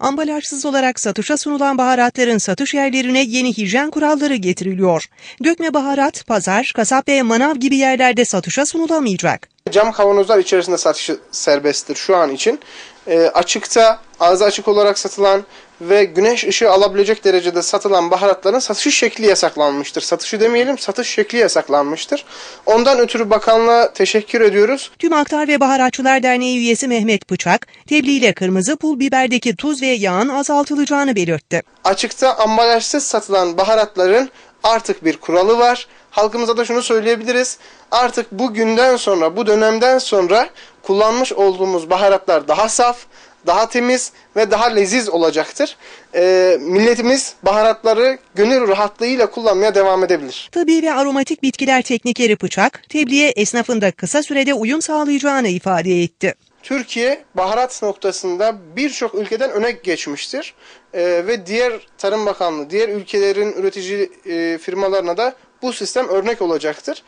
Ambalajsız olarak satışa sunulan baharatların satış yerlerine yeni hijyen kuralları getiriliyor. Dökme baharat, pazar, kasap ve manav gibi yerlerde satışa sunulamayacak. Cam kavanozlar içerisinde satışı serbesttir şu an için. E, açıkta, ağzı açık olarak satılan ve güneş ışığı alabilecek derecede satılan baharatların satış şekli yasaklanmıştır. Satışı demeyelim, satış şekli yasaklanmıştır. Ondan ötürü bakanlığa teşekkür ediyoruz. Tüm Aktar ve Baharatçılar Derneği üyesi Mehmet Bıçak, tebliğ kırmızı pul biberdeki tuz ve yağın azaltılacağını belirtti. Açıkta ambalajsız satılan baharatların artık bir kuralı var. Halkımıza da şunu söyleyebiliriz. Artık bu günden sonra, bu dönemden sonra kullanmış olduğumuz baharatlar daha saf, daha temiz ve daha leziz olacaktır. Ee, milletimiz baharatları gönül rahatlığıyla kullanmaya devam edebilir. Tabi ve aromatik bitkiler teknikeri Bıçak, tebliğe esnafında kısa sürede uyum sağlayacağını ifade etti. Türkiye baharat noktasında birçok ülkeden öne geçmiştir. Ee, ve diğer Tarım Bakanlığı, diğer ülkelerin üretici e, firmalarına da bu sistem örnek olacaktır.